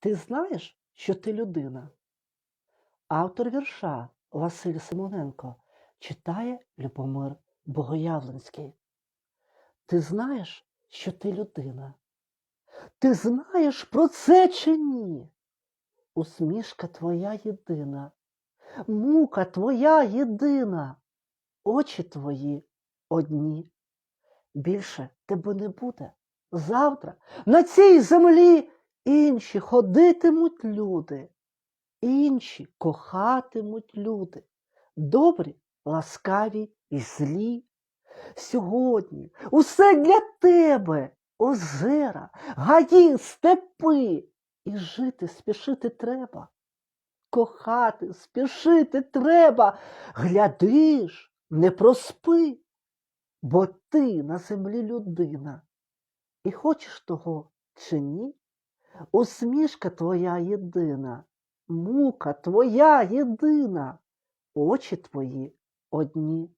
Ти знаєш, що ти людина? Автор вірша Василь Симоненко читає Любомир Богоявленський. Ти знаєш, що ти людина? Ти знаєш про це чи ні? Усмішка твоя єдина, мука твоя єдина, очі твої одні. Більше тебе не буде. Завтра на цій землі інші ходитимуть люди, інші кохатимуть люди, добрі, ласкаві і злі. Сьогодні усе для тебе, озера, гаї, степи, і жити спішити треба. Кохати спішити треба, глядиш, не проспи, бо ти на землі людина. І хочеш того чи ні, усмішка твоя єдина, мука твоя єдина, очі твої одні.